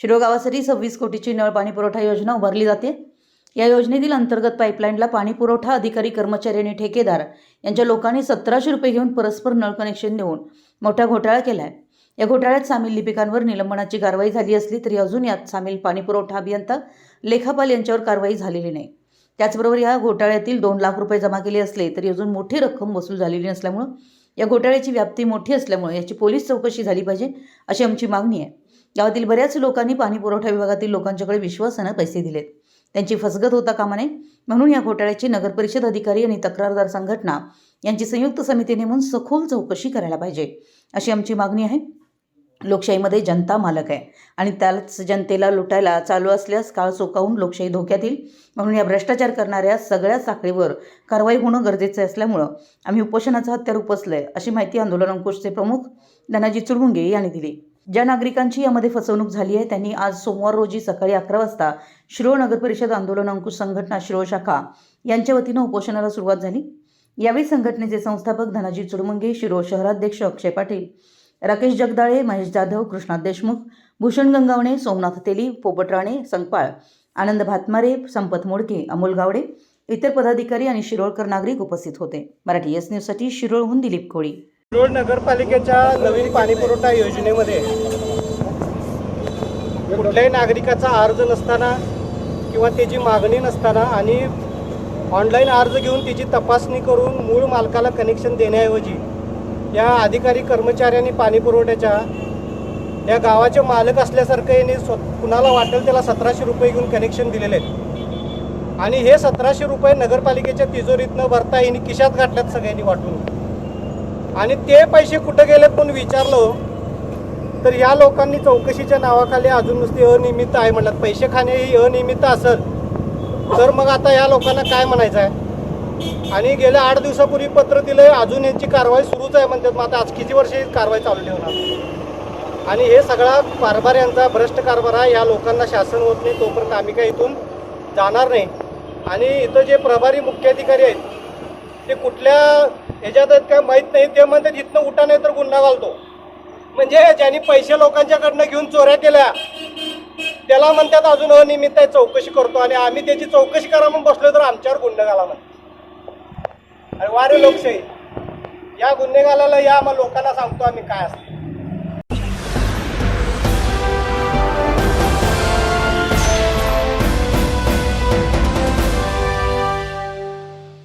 शिरोगावासाठी सव्वीस कोटीची नळ पाणी पुरवठा योजना उभारली जाते. या योजनेतील अंतर्गत पाईपलाईनला पाणी पुरवठा अधिकारी कर्मचारी आणि ठेकेदार यांच्या लोकांनी सतराशे रुपये घेऊन परस्पर नळ कनेक्शन देऊन मोठा घोटाळा केला आहे या घोटाळ्यात सामील लिपिकांवर निलंबनाची कारवाई झाली असली तरी अजून यात सामील पाणी पुरवठा अभियंता लेखापाल यांच्यावर कारवाई झालेली नाही. त्याचबरोबर या घोटाळ्यातील दोन लाख रुपये जमा केले असले तरी अजून मोठी रक्कम वसूल झालेली नसल्यामुळं या घोटाळ्याची व्याप्ती मोठी असल्यामुळे याची पोलीस चौकशी झाली पाहिजे अशी आमची मागणी आहे. गावातील बऱ्याच लोकांनी पाणी पुरवठा विभागातील लोकांच्याकडे विश्वासानं पैसे दिलेत. त्यांची फसगत होता कामा नये म्हणून या घोटाळ्याची नगरपरिषद अधिकारी आणि तक्रारदार संघटना यांची संयुक्त समिती नेमून सखोल चौकशी करायला पाहिजे अशी आमची मागणी आहे. लोकशाहीमध्ये जनता मालक आहे आणि त्याच जनतेला लुटायला चालू असल्यास काळ चोकावून लोकशाही धोक्यात येईल म्हणून या भ्रष्टाचार करणाऱ्या सगळ्या साखळीवर कारवाई होणं गरजेचं असल्यामुळं आम्ही उपोषणाचं हत्यार उपसलं आहे अशी माहिती आंदोलन अंकुशचे प्रमुख धनाजी चुडमुंगे यांनी दिली. ज्या नागरिकांची यामध्ये फसवणूक झाली आहे त्यांनी आज सोमवार रोजी सकाळी अकरा वाजता शिरोळ नगर परिषद आंदोलन अंकुश संघटना शिरोळ शाखा यांच्या वतीनं उपोषणाला सुरुवात झाली. यावेळी संघटनेचे संस्थापक धनाजी चुडमुंगे शिरोळ शहराध्यक्ष अक्षय पाटील राकेश जगदाळे महेश जाधव कृष्णा देशमुख भूषण गंगावणे सोमनाथ तेली पोपट राणे संकपाळ आनंद भातमारे संपत मोडके अमोल गावडे इतर पदाधिकारी आणि शिरोळकर नागरिक उपस्थित होते. मराठी एस न्यूजसाठी शिरोळहून दिलीप कोळी. रोड नगरपालिकेच्या नवीन पाणीपुरवठा योजनेमध्ये कुठल्याही नागरिकाचा अर्ज नसताना किंवा त्याची मागणी नसताना आणि ऑनलाईन अर्ज घेऊन त्याची तपासणी करून मूळ मालकाला कनेक्शन देण्याऐवजी या अधिकारी कर्मचाऱ्यांनी पाणीपुरवठ्याच्या या गावाचे मालक असल्यासारखं यांनी स्व कुणाला वाटेल त्याला सतराशे रुपये घेऊन कनेक्शन दिलेले आहेत. आणि हे सतराशे रुपये नगरपालिकेच्या तिजोरीतनं भरता येईन किशात घातल्यात सगळ्यांनी वाटून. आणि ते पैसे कुठं गेले पण विचारलो? तर या लोकांनी चौकशीच्या नावाखाली अजून नुसती अनियमित आहे म्हणतात पैसे खाणे ही अनियमित असेल. तर मग आता या लोकांना काय म्हणायचं आहे आणि गेल्या आठ दिवसापूर्वी पत्र दिलंय अजून यांची कारवाई सुरूच आहे म्हणतात. मग आता आज किती वर्ष ही कारवाई चालू ठेवणार? आणि हे सगळा कारभार यांचा भ्रष्ट कारभार आहे. या लोकांना शासन होत नाही तोपर्यंत आम्ही काही इथून जाणार नाही. आणि इथं जे प्रभारी मुख्याधिकारी आहेत ते कुठल्या ह्याच्यात काय माहीत नाही ते म्हणतात इथनं उठा नाही तर गुन्हा घालतो. म्हणजे ज्यांनी पैसे लोकांच्याकडनं घेऊन चोऱ्या केल्या त्याला म्हणतात अजून अनियमित आहे चौकशी करतो. आणि आम्ही त्याची चौकशी करा म्हणून बसलो तर आमच्यावर गुन्हे घाला म्हणतात आणि वारे लोकशाही. या गुन्हेगाराला या आम्हाला लोकांना सांगतो आम्ही काय असते.